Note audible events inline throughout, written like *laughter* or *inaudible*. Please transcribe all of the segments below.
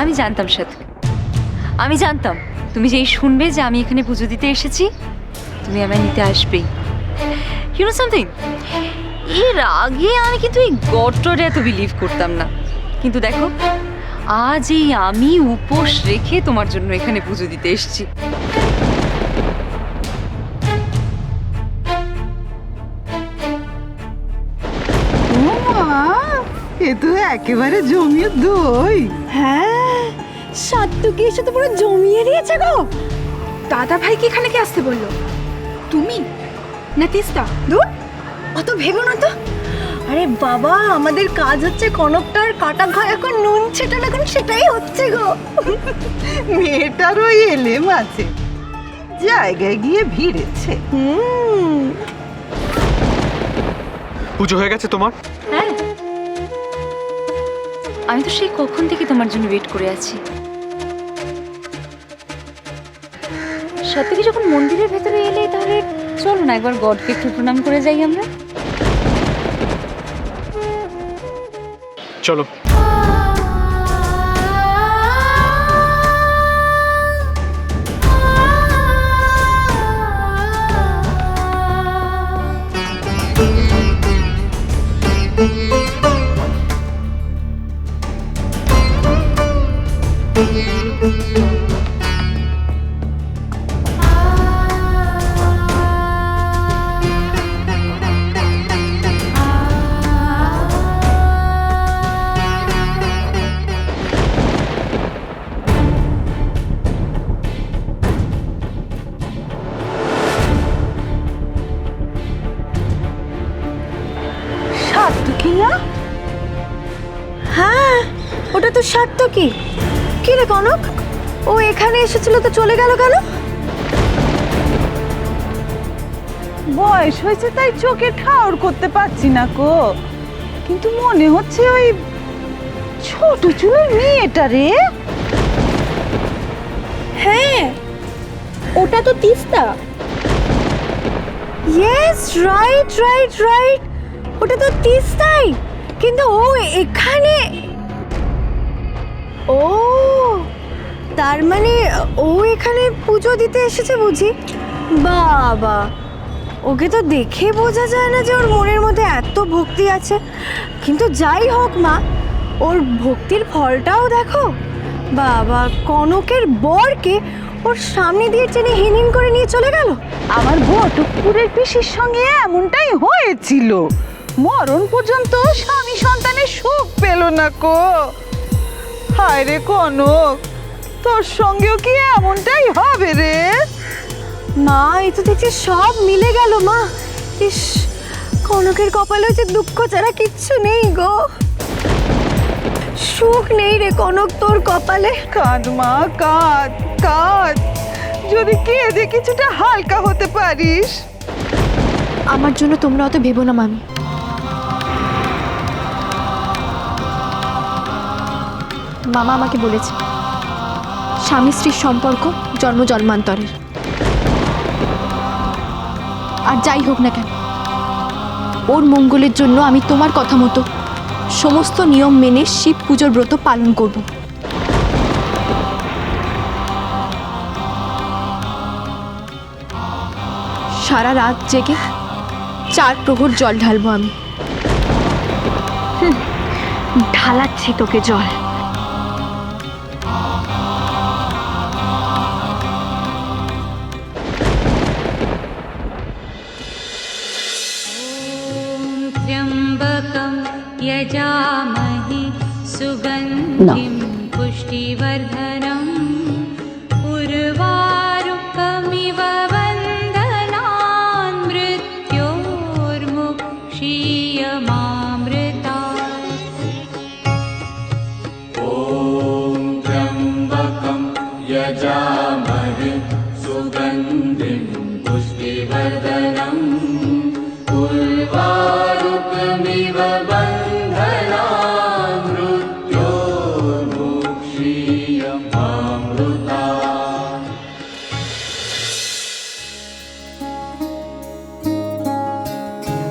আমি জানতাম সাথে। আমি জানতাম। তুমি যেই শুনবে যে আমি এখানে পুজো দিতে এসেছি তুমি আমায় নিতে আসবেই। ইউ নো সামথিং এর আগে আমি কিন্তু এই গটরে এত বিলিভ করতাম না। কিন্তু দেখো আজ এই আমি উপোস রেখে তোমার জন্য এখানে পুজো দিতে এসেছি। এ তো একেবারে জমিয়ে দই। হ্যাঁ সাত্তুকি এসে তো পুরো জমিয়ে দিয়েছে গো। দাদা ভাইকে এখানে কে আসতে বলল? তুমি? না তিস্তা? দূর অত ভেবো না তো। আরে বাবা আমাদের কাজ হচ্ছে কনকটার কাটা ঘয় এখন নুন ছেটানো এখন সেটাই হচ্ছে গো। মেয়েটার ওই এলেম আছে। জায়গায় গিয়ে ভিড়েছে। হুম। পুজো হয়ে গেছে তোমার? হ্যাঁ। আমি তো সেই কখন থেকে তোমার জন্য ওয়েট করে আছি। সত্যি যখন মন্দিরের ভেতরে এলে তাহলে চলো না একবার গডকে একটু প্রণাম করে যাই আমরা? চলো। ও এখানে এসেছিল তো চলে গেল কেন? বয়স হয়েছে তাই চোখে ঠাউর করতে পারছি না কো। কিন্তু মনে হচ্ছে ওই ছোট চুলের মেয়েটা রে। হ্যাঁ ওটা তো Teesta. Yes right right right ওটা তো তিস্তাই। কিন্তু ও এখানে ও তার মানে ও এখানে পুজো দিতে এসেছে বুঝি? বাবা, ওকে তো দেখে বোঝা যায় না যে ওর মনের মধ্যে এত ভক্তি আছে। কিন্তু যাই হোক মা, ওর ভক্তির ফলটাও দেখো। বাবা, কনকের বরকে ওর সামনে দিয়ে টেনে হিনিন করে নিয়ে চলে গেল। আমার বটপুরের পিসির সঙ্গে এমনটাই হয়েছিল। মরণ পর্যন্ত স্বামী সন্তানের সুখ পেল না কো। হায় রে কনক। তোর সঙ্গেও কি এমনটাই হবে রে? মা এই তো দেখছি সব মিলে গেল মা। ইস কনকের কপালে যে দুঃখ ছাড়া কিচ্ছু নেই গো। সুখ নেই রে কনক তোর কপালে। কাঁদ মা কাঁদ কাঁদ। যদি কেঁদে কিছুটা হালকা হতে পারিস। আমার জন্য তোমরা অত ভেবো না মামি। মামা আমাকে বলেছে। স্বামী স্ত্রীর সম্পর্ক জন্ম জন্মান্তরের আর যাই হোক না কেন, ওর মঙ্গলের জন্য আমি তোমার কথা মতো সমস্ত নিয়ম মেনে শিব পুজোর ব্রত পালন করব। সারা রাত জেগে চার প্রহর জল ঢালবো আমি। ঢালাচ্ছি তোকে জল। त्र्यम्बकं यजामहे सुगन्धिं पुष्टिवर्धनम् उर्वारुकमिव वन्दनान् मृत्योर्मुक्षीयमामृता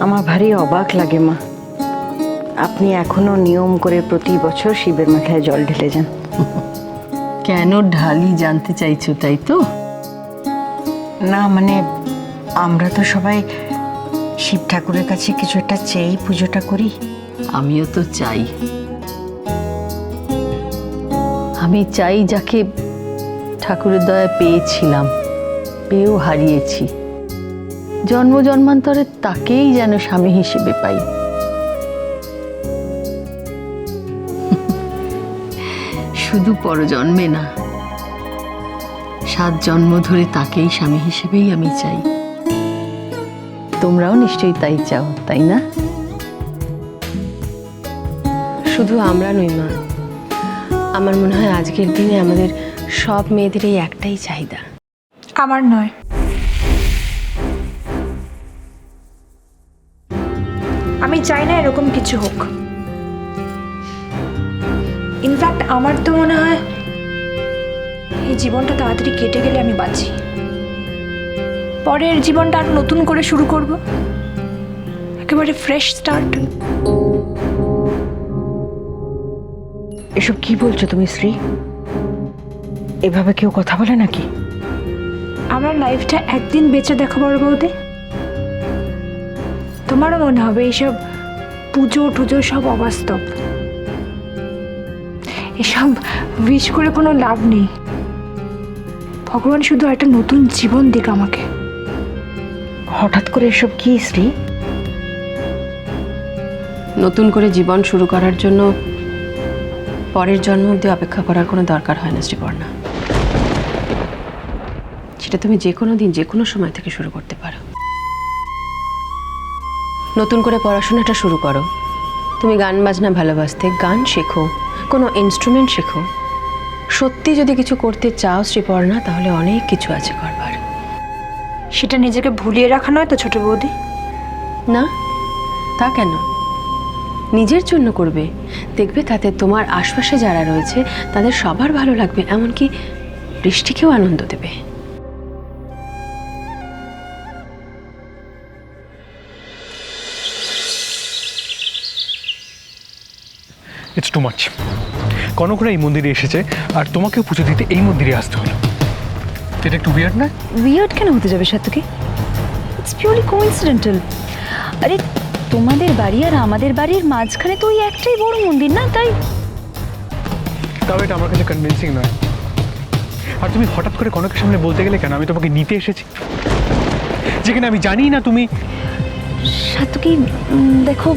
আমার ভারী অবাক লাগে মা। আপনি এখনও নিয়ম করে প্রতি বছর শিবের মাথায় জল ঢেলে যান। কেন ঢালি জানতে চাইছো তাই তো? না মানে আমরা তো সবাই শিব ঠাকুরের কাছে কিছু একটা চেয়েই পুজোটা করি। আমিও তো চাই। আমি চাই যাকে ঠাকুরের দয়া পেয়েছিলাম, পেয়েও হারিয়েছি। জন্ম জন্মান্তরে তাকেই যেন স্বামী হিসেবে পাই। *laughs* শুধু পরজন্মে না, সাত জন্ম ধরে তাকেই স্বামী হিসেবেই আমি চাই। তোমরাও নিশ্চয়ই তাই চাও, তাই না? শুধু আমরা নই মা। আমার মনে হয় আজকের দিনে আমাদের সব মেয়েদের এই একটাই চাহিদা। আমার নয়। আমি চাই না এরকম কিছু হোক। ইনফ্যাক্ট আমার তো মনে হয় এই জীবনটা তাড়াতাড়ি কেটে গেলে আমি বাঁচি। পরের জীবনটা আরও নতুন করে শুরু করব। একেবারে ফ্রেশ স্টার্ট এসব কি বলছো তুমি শ্রী? এভাবে কেউ কথা বলে নাকি? আমার লাইফটা একদিন বেঁচে দেখো বড় বৌদি। তোমারও মনে হবে এইসব পুজো টুজো সব অবাস্তব। এসব উইশ করে কোনো লাভ নেই। ভগবান শুধু একটা নতুন জীবন দিক আমাকে। হঠাৎ করে এসব কি শ্রী নতুন করে জীবন শুরু করার জন্য পরের জন্ম অবধি অপেক্ষা করার কোনো দরকার হয় না শ্রীপর্ণা সেটা তুমি যে কোনো দিন, যে কোনো সময় থেকে শুরু করতে পারো। নতুন করে পড়াশোনাটা শুরু করো। তুমি গান বাজনা ভালোবাসতে গান শেখো, কোনো ইনস্ট্রুমেন্ট শেখো। সত্যি যদি কিছু করতে চাও শ্রীপর্ণা তাহলে অনেক কিছু আছে করবার। সেটা নিজেকে ভুলিয়ে রাখা নয় তো ছোট বৌদি? না তা কেন? নিজের জন্য করবে। দেখবে তাতে তোমার আশপাশে যারা রয়েছে তাদের সবার ভালো লাগবে এমনকি বৃষ্টিকেও আনন্দ দেবে। ইটস টু মাচ কনকরা এই মন্দিরে এসেছে আর তোমাকেও পুজো দিতে এই মন্দিরে আসতে হলো। এটা একটু উইয়ার্ড না? উইয়ার্ড কেন হতে যাবে সাতুকি ইটস পিওরলি কোইন্সিডেন্টাল আরে তোমাদের বাড়ি আর আমাদের বাড়ির মাঝখানে তো ওই একটাই বড় মন্দির না তাই? তাও এটা আমার কাছে কনভিন্সিং নয়। আর তুমি হঠাৎ করে কনকের সামনে বলতে গেলে কেন? আমি তোমাকে নিতে এসেছি। যেখানে আমি জানি না তুমি। সাতুকি দেখো।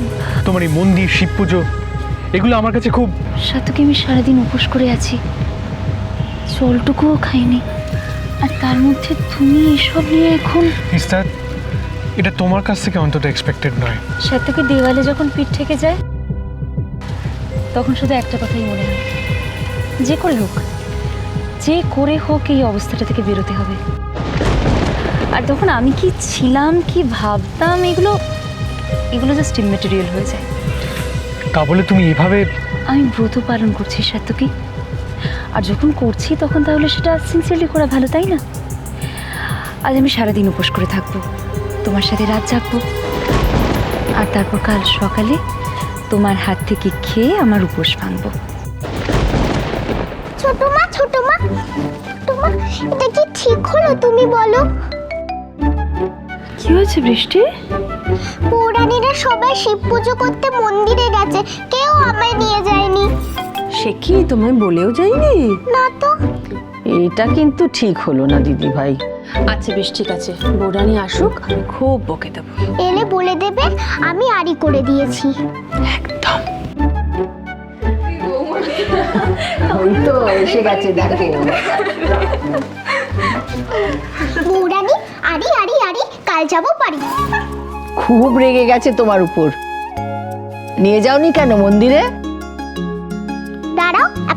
তোমার এই মন্দির শিব পুজো এগুলো আমার কাছে খুব সাতুকি আমি সারাদিন উপোস করে আছি। জলটুকুও খাইনি। আর তার মধ্যে তুমি এসব নিয়ে এখন ইস্তার এটা তোমার কাছ থেকে অন্তত এক্সপেক্টেড নয়। সাতুকি দেওয়ালে যখন পিঠ থেকে যায় তখন শুধু একটা কথাই মনে হয়। যে করে হোক যে করে হোক এই অবস্থাটা থেকে বেরোতে হবে। আর তখন আমি কি ছিলাম কি ভাবতাম এগুলো এগুলো জাস্ট ইমেটেরিয়াল হয়ে যায়। তা বলে তুমি এভাবে আমি ব্রত পালন করছি সাত্যকি। আর যখন করছি তখন তাহলে সেটা সিনসিয়ারলি করা ভালো তাই না? আজ আমি সারাদিন উপোস করে থাকব তোমার সাথে রাত জাগবো আর তারপর কাল সকালে তোমার হাত থেকে খেয়ে আমার উপোস ভাঙবো। ছোট মা ছোট মা মা এটা কি ঠিক হলো তুমি বলো? কি হয়েছে বৃষ্টি? পৌরাণীরা সবাই শিব পুজো করতে মন্দিরে গেছে কেউ আমায় নিয়ে যায়নি। সে কি তোমায় বলেও যাইনি না তো। এটা কিন্তু ঠিক হলো না দিদি ভাই আচ্ছা বেশ ঠিক আছে। বৌরানি আসুক খুব বকে দেবো। এলে বলে দেবে আমি আড়ি করে দিয়েছি। একদম। ওই তো এসে গেছে দেখো পৌরাণী আড়ি আড়ি আড়ি কাল যাব পারি খুব রেগে গেছে তোমার উপর। নিয়ে যাওনি কেন মন্দিরে?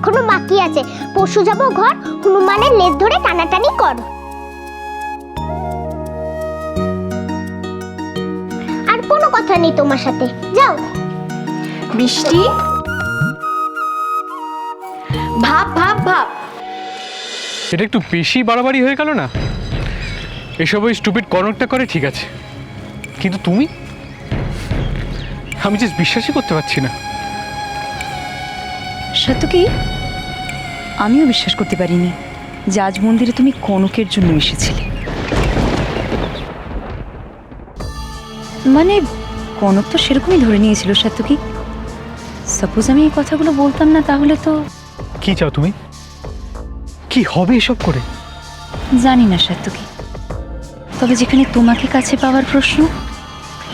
এখনও বাকি আছে। পরশু যাব ঘর হনুমানের লেজ ধরে টানাটানি কর। আর কোনো কথা নেই তোমার সাথে। যাও। বৃষ্টি ভাব ভাব ভাব। এটা একটু বেশি বাড়াবাড়ি হয়ে গেল না? এসব ওই স্টুপিড কনকটা করে ঠিক আছে। কিন্তু তুমি? আমি জাস্ট বিশ্বাসই করতে পারছি না। সাতুকি আমিও বিশ্বাস করতে পারিনি যে আজ মন্দিরে তুমি কনকের জন্য এসেছিলে। মানে কনক তো সেরকমই ধরে নিয়েছিল সাত্যকী সাপোজ আমি এই কথাগুলো বলতাম না তাহলে তো কি চাও তুমি? কি হবে এসব করে? জানি না সাত্যকী তবে যেখানে তোমাকে কাছে পাওয়ার প্রশ্ন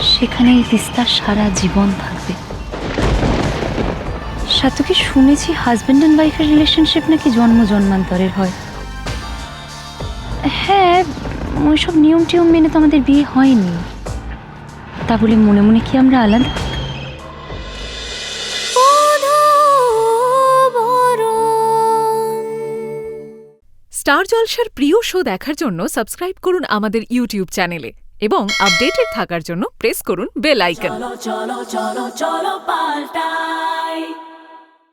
সেখানে এই তিস্তা সারা জীবন থাকবে। সাত্যকী শুনেছি হাজব্যান্ড অ্যান্ড ওয়াইফের রিলেশনশিপ নাকি জন্ম জন্মান্তরের হয়। হ্যাঁ ওইসব নিয়ম টিয়ম মেনে তো আমাদের বিয়ে হয়নি। তা বলে মনে মনে কি আমরা আলাদা? স্টার জলসার প্রিয় শো দেখার জন্য সাবস্ক্রাইব করুন আমাদের ইউটিউব চ্যানেলে এবং আপডেটেড থাকার জন্য প্রেস করুন বেল আইকন।